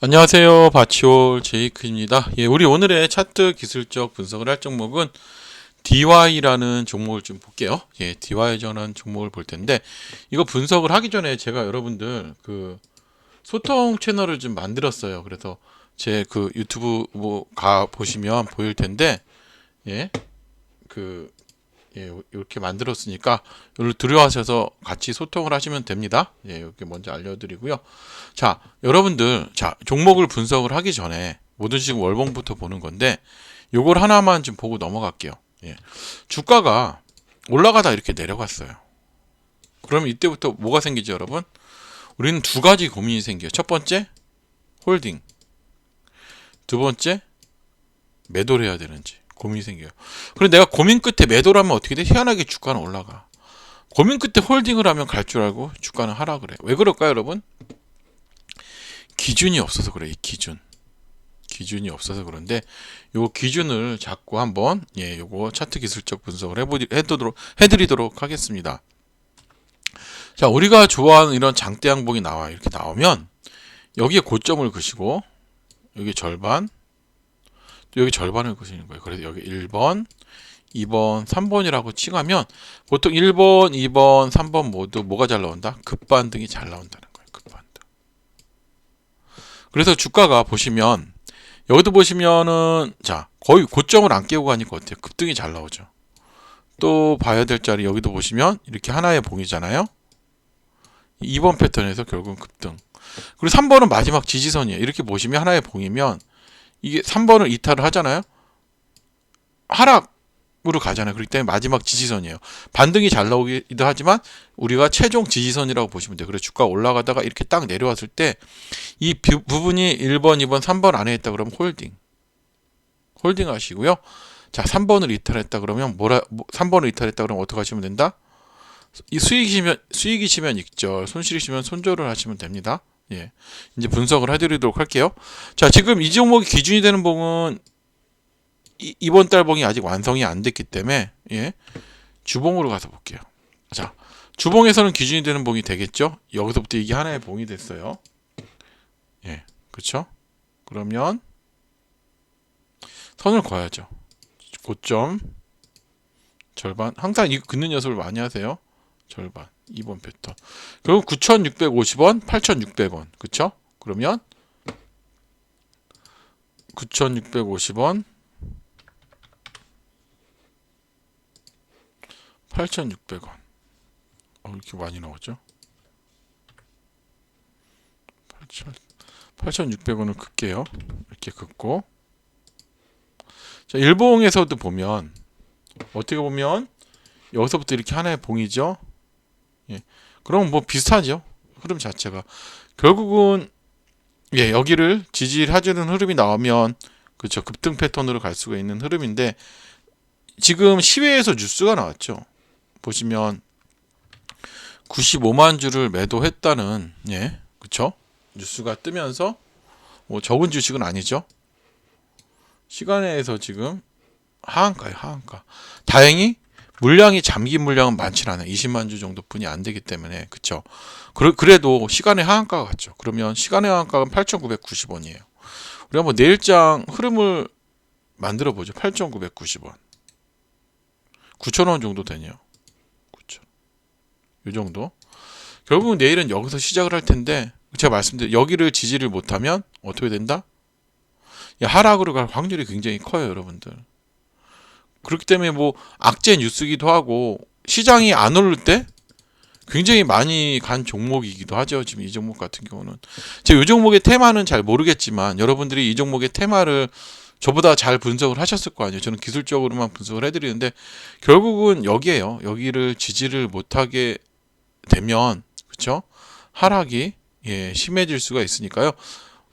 안녕하세요. 바치올 제이크입니다. 예, 우리 오늘의 차트 기술적 분석을 할 종목은 DY라는 종목을 좀 볼게요. 예, DY 전환 종목을 볼 텐데 이거 분석을 하기 전에 제가 여러분들 그 소통 채널을 좀 만들었어요. 그래서 제 그 유튜브 뭐 가 보시면 보일 텐데 예, 그 예, 이렇게 만들었으니까 여기로 들어와셔서 같이 소통을 하시면 됩니다. 예, 이렇게 먼저 알려드리고요. 자, 여러분들, 자, 종목을 분석을 하기 전에 모든 식으 월봉부터 보는 건데, 요걸 하나만 좀 보고 넘어갈게요. 예. 주가가 올라가다 이렇게 내려갔어요. 그러면 이때부터 뭐가 생기죠, 여러분? 우리는 두 가지 고민이 생겨요. 첫 번째, 홀딩. 두 번째, 매도를 해야 되는지 고민이 생겨요. 그런데 내가 고민 끝에 매도를 하면 어떻게 돼? 희한하게 주가는 올라가. 고민 끝에 홀딩을 하면 갈 줄 알고 주가는 하락을 해. 왜 그럴까요, 여러분? 기준이 없어서 그래, 이 기준. 기준이 없어서 그런데 요 기준을 잡고 한번 예, 요거 차트 기술적 분석을 해보 해도록 해드리도록 하겠습니다. 자, 우리가 좋아하는 이런 장대 양봉이 나와 이렇게 나오면 여기에 고점을 그시고 여기 절반 또 여기 절반을 그시는 거예요. 그래서 여기 1번, 2번, 3번이라고 칭하면 보통 1번, 2번, 3번 모두 뭐가 잘 나온다? 급반등이 잘 나온다는 거예요. 급반등. 그래서 주가가 보시면 여기도 보시면은 자 거의 고점을 안 깨고 가니까 어때요? 급등이 잘 나오죠. 또 봐야 될 자리 여기도 보시면 이렇게 하나의 봉이잖아요. 2번 패턴에서 결국은 급등. 그리고 3번은 마지막 지지선이에요. 이렇게 보시면 하나의 봉이면 이게 3번을 이탈을 하잖아요. 하락으로 가잖아요. 그렇기 때문에 마지막 지지선이에요. 반등이 잘 나오기도 하지만 우리가 최종 지지선이라고 보시면 돼요. 그래서 주가 올라가다가 이렇게 딱 내려왔을 때 이 부분이 1번, 2번, 3번 안에 있다 그러면 홀딩. 홀딩 하시고요. 자, 3번을 이탈했다 그러면 뭐라 3번을 뭐, 이탈했다 그러면 어떻게 하시면 된다? 이 수익이시면 수익이시면 익절, 손실이시면 손절을 하시면 됩니다. 예. 이제 분석을 해드리도록 할게요. 자, 지금 이 종목이 기준이 되는 봉은 이, 이번 달 봉이 아직 완성이 안 됐기 때문에 예. 주봉으로 가서 볼게요. 자, 주봉에서는 기준이 되는 봉이 되겠죠? 여기서부터 이게 하나의 봉이 됐어요. 예, 그렇죠? 그러면 선을 그어야죠. 고점 절반 항상 이 긋는 연습을 많이 하세요. 절반 2번 패턴. 그리고 9,650원, 8,600원. 그쵸? 그러면 9,650원 8,600원. 어, 이렇게 많이 나오죠? 8,000 8,600원을 긋게요. 이렇게 긋고 자, 일봉에서도 보면 어떻게 보면 여기서부터 이렇게 하나의 봉이죠. 예. 그럼 뭐 비슷하죠. 흐름 자체가 결국은 예, 여기를 지지를 해주는 흐름이 나오면 그렇죠. 급등 패턴으로 갈 수가 있는 흐름인데 지금 시외에서 뉴스가 나왔죠. 보시면 95만 주를 매도했다는 예, 그렇죠. 뉴스가 뜨면서 뭐 적은 주식은 아니죠. 시간에서 지금 하한가에 하한가. 다행히 물량이 잠긴 물량은 많지 않아요. 20만 주 정도뿐이 안 되기 때문에 그쵸. 그래도 시간의 하한가가 같죠. 그러면 시간의 하한가는 8,990원이에요. 우리 한번 내일장 흐름을 만들어 보죠. 8,990원. 9,000원 정도 되네요. 그쵸. 이 정도. 결국은 내일은 여기서 시작을 할 텐데 제가 말씀드린 여기를 지지를 못하면 어떻게 된다? 하락으로 갈 확률이 굉장히 커요, 여러분들. 그렇기 때문에 뭐 악재 뉴스기도 하고 시장이 안 오를 때 굉장히 많이 간 종목이기도 하죠. 지금 이 종목 같은 경우는 제가 이 종목의 테마는 잘 모르겠지만 여러분들이 이 종목의 테마를 저보다 잘 분석을 하셨을 거 아니에요. 저는 기술적으로만 분석을 해드리는데 결국은 여기에요. 여기를 지지를 못하게 되면 그렇죠? 하락이 예, 심해질 수가 있으니까요.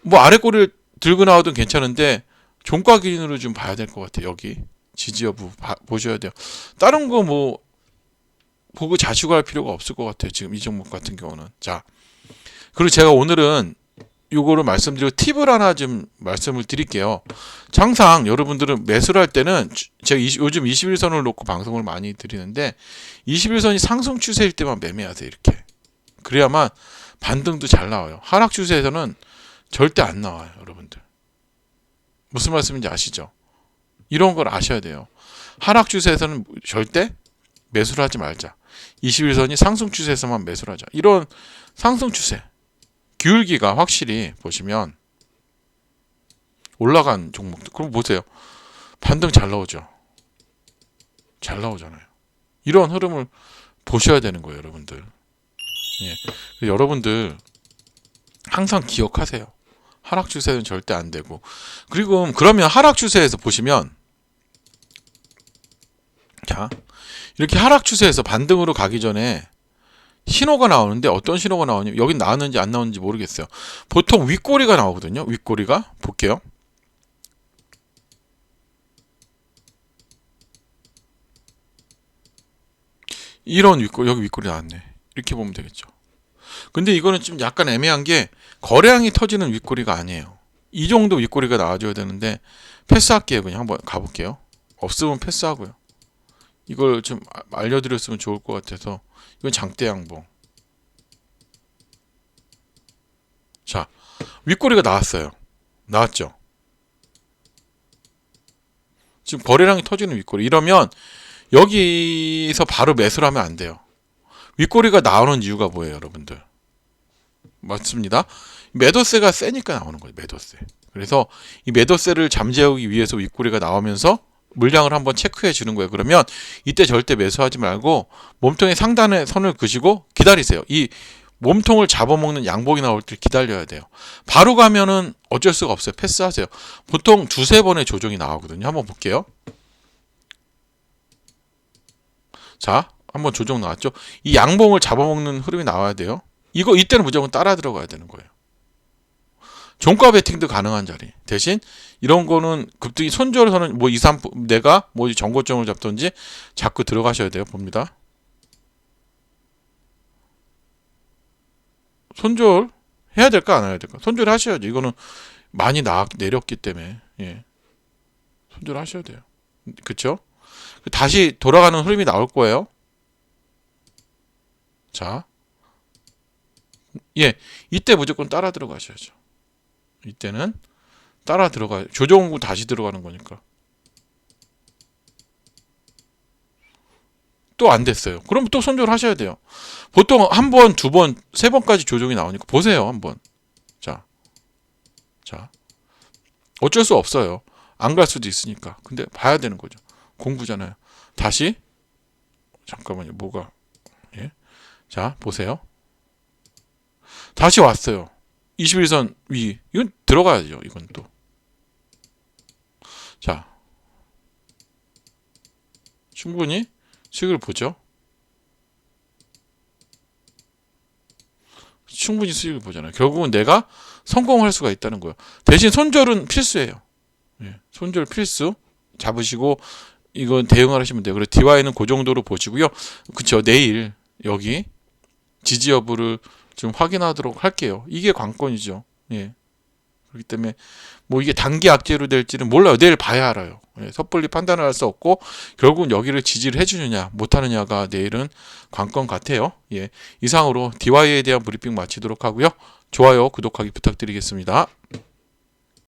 뭐 아래 꼬리를 들고 나와도 괜찮은데 종가 기준으로 좀 봐야 될 것 같아요. 여기 지지 여부 봐, 보셔야 돼요. 다른 거 뭐 보고 자축할 필요가 없을 것 같아요. 지금 이 종목 같은 경우는 자 그리고 제가 오늘은 요거를 말씀드리고 팁을 하나 좀 말씀을 드릴게요. 항상 여러분들은 매수를 할 때는 제가 20, 요즘 21선을 놓고 방송을 많이 드리는데 21선이 상승 추세일 때만 매매하세요. 이렇게. 그래야만 반등도 잘 나와요. 하락 추세에서는 절대 안 나와요, 여러분들. 무슨 말씀인지 아시죠? 이런 걸 아셔야 돼요. 하락 추세에서는 절대 매수를 하지 말자. 21선이 상승 추세에서만 매수를 하자. 이런 상승 추세, 기울기가 확실히 보시면 올라간 종목들. 그럼 보세요. 반등 잘 나오죠. 잘 나오잖아요. 이런 흐름을 보셔야 되는 거예요, 여러분들. 예. 여러분들 항상 기억하세요. 하락 추세는 절대 안 되고. 그리고 그러면 하락 추세에서 보시면 자, 이렇게 하락 추세에서 반등으로 가기 전에 신호가 나오는데 어떤 신호가 나오냐면 여기 나왔는지 안 나오는지 모르겠어요. 보통 윗꼬리가 나오거든요. 윗꼬리가 볼게요. 이런 윗꼬리 여기 윗꼬리 나왔네. 이렇게 보면 되겠죠. 근데 이거는 좀 약간 애매한 게 거래량이 터지는 윗꼬리가 아니에요. 이 정도 윗꼬리가 나와줘야 되는데 패스할게요. 그냥 한번 가볼게요. 없으면 패스하고요. 이걸 좀 아- 알려드렸으면 좋을 것 같아서 이건 장대 양봉. 자 윗꼬리가 나왔어요. 나왔죠. 지금 거래량이 터지는 윗꼬리. 이러면 여기서 바로 매수를 하면 안 돼요. 윗꼬리가 나오는 이유가 뭐예요, 여러분들? 맞습니다. 매도세가 세니까 나오는 거예요, 매도세. 그래서 이 매도세를 잠재우기 위해서 윗꼬리가 나오면서 물량을 한번 체크해 주는 거예요. 그러면 이때 절대 매수하지 말고 몸통의 상단에 선을 그시고 기다리세요. 이 몸통을 잡아먹는 양봉이 나올 때 기다려야 돼요. 바로 가면은 어쩔 수가 없어요. 패스하세요. 보통 두세 번의 조정이 나오거든요. 한번 볼게요. 자, 한번 조정 나왔죠? 이 양봉을 잡아먹는 흐름이 나와야 돼요. 이거 이때는 무조건 따라 들어가야 되는 거예요. 종가 베팅도 가능한 자리. 대신 이런 거는 급등이 손절서는 뭐 2, 3 내가 뭐 정고점을 잡든지 자꾸 들어가셔야 돼요. 봅니다. 손절 해야 될까 안 해야 될까? 손절 하셔야죠. 이거는 많이 나 내렸기 때문에 예. 손절 하셔야 돼요. 그렇죠? 다시 돌아가는 흐름이 나올 거예요. 자, 예, 이때 무조건 따라 들어가셔야죠. 이때는 따라 들어가 조정 후 다시 들어가는 거니까. 또 안 됐어요. 그럼 또 손절 하셔야 돼요. 보통 한 번, 두 번, 세 번까지 조정이 나오니까 보세요, 한번. 자, 자, 어쩔 수 없어요. 안 갈 수도 있으니까. 근데 봐야 되는 거죠. 공부잖아요. 다시 잠깐만요. 뭐가 예? 자, 보세요. 다시 왔어요. 21선 위. 이건 들어가야죠. 이건 또. 자. 충분히 수익을 보죠. 충분히 수익을 보잖아요. 결국은 내가 성공할 수가 있다는 거예요. 대신 손절은 필수예요. 예, 손절 필수. 잡으시고 이건 대응을 하시면 돼요. 그리고 DY는 그 정도로 보시고요. 그쵸. 내일 여기 지지 여부를 좀 확인하도록 할게요. 이게 관건이죠. 예. 그렇기 때문에 뭐 이게 단기 악재로 될지는 몰라요. 내일 봐야 알아요. 예, 섣불리 판단을 할 수 없고 결국은 여기를 지지를 해주느냐 못하느냐가 내일은 관건 같아요. 예. 이상으로 DY에 대한 브리핑 마치도록 하고요. 좋아요, 구독하기 부탁드리겠습니다.